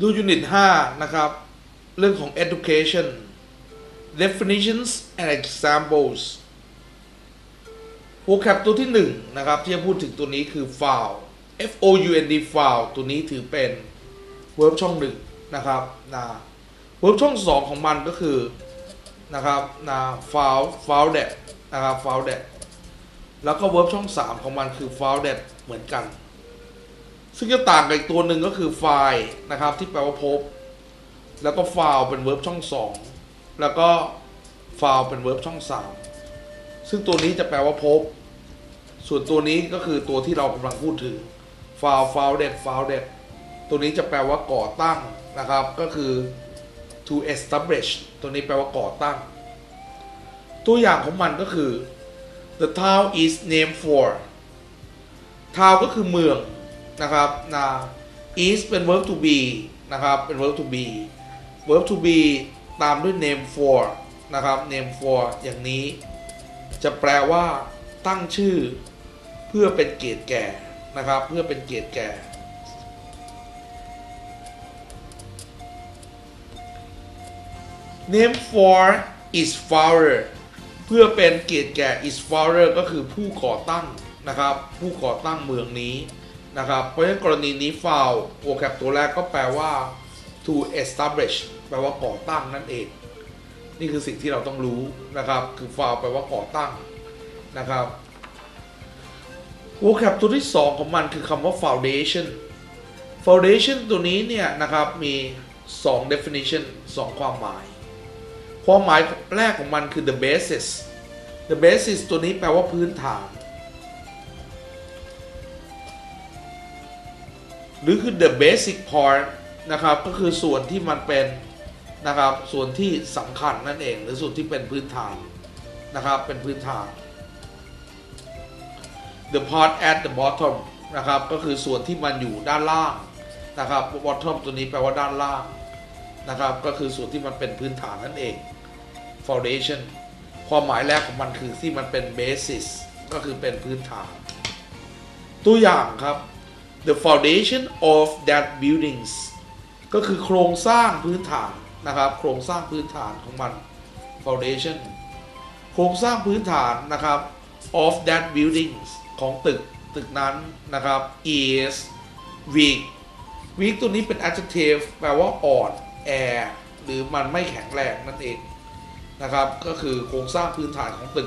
ดูยูนิต5นะครับ เรื่องของ education definitions and examples vocab ตัวที่ 1 นะครับ ที่จะพูดถึงตัวนี้คือ found f o u n d found ตัวนี้ถือเป็น verb ช่องหนึ่งนะครับนะ verb ช่อง 2 ของมันก็คือนะครับนะ found founded นะครับ founded แล้วก็ verb ช่อง 3 ของมันคือ founded เหมือนกัน ซึ่งจะต่างกับอีกตัวหนึ่งก็คือ find นะครับ ที่แปลว่าพบ แล้วก็ found เป็น verb ช่อง2แล้วก็ found เป็น verb ช่อง3ซึ่งตัวนี้จะแปลว่าพบ ส่วนตัวนี้ก็คือตัวที่เรากำลังพูดถึง found founded founded ตัวนี้จะแปลว่าก่อตั้งนะครับ ก็คือ to establish ตัวนี้แปลว่าก่อตั้ง ตัวอย่างของมันก็คือ the town is named for town ก็คือเมือง นะครับนะ is เป็น verb to be นะครับ เป็น verb to be verb to be ตามด้วย name for นะครับ name for อย่างนี้ จะแปลว่าตั้งชื่อเพื่อเป็นเกียรติแก่นะครับ เพื่อเป็นเกียรติแก่ name for is founder เพื่อเป็นเกียรติแก่ is founder ก็คือผู้ก่อตั้งนะครับ ผู้ก่อตั้งเมืองนี้ นะครับ เพราะฉะนั้นกรณีนี้ found vocab ตัวแรกก็แปลว่า to establish แปลว่าก่อตั้งนั่นเอง นี่คือสิ่งที่เราต้องรู้นะครับ คือ found แปลว่าก่อตั้งนะครับ vocab ตัวที่ 2 ของมันคือคำว่า foundation foundation ตัวนี้เนี่ยนะครับมี 2 definition 2 ความหมาย ความหมายแรกของมันคือ the basis the basis ตัวนี้แปลว่าพื้นฐาน หรือคือ the basic part นะครับก็คือส่วนที่มันเป็นนะครับส่วนที่สำคัญนั่นเอง หรือส่วนที่เป็นพื้นฐานนะครับเป็นพื้นฐาน the part at the bottom นะครับก็คือส่วนที่มันอยู่ด้านล่างนะครับ bottom ตัวนี้แปลว่าด้านล่างนะครับก็คือส่วนที่มันเป็นพื้นฐานนั่นเอง foundation ความหมายแรกของมันคือที่มันเป็น basis ก็คือเป็นพื้นฐาน ตัวอย่างครับ the foundation of that buildings ก็คือโครงสร้างพื้นฐานนะครับ โครงสร้างพื้นฐานของมัน foundation โครงสร้างพื้นฐานนะครับ of that buildings ของตึกตึกนั้นนะครับ is weak weak ตัวนี้เป็น adjective แปลว่าอ่อนแอหรือมันไม่แข็งแรงนั่นเองนะครับ ก็คือโครงสร้างพื้นฐานของตึก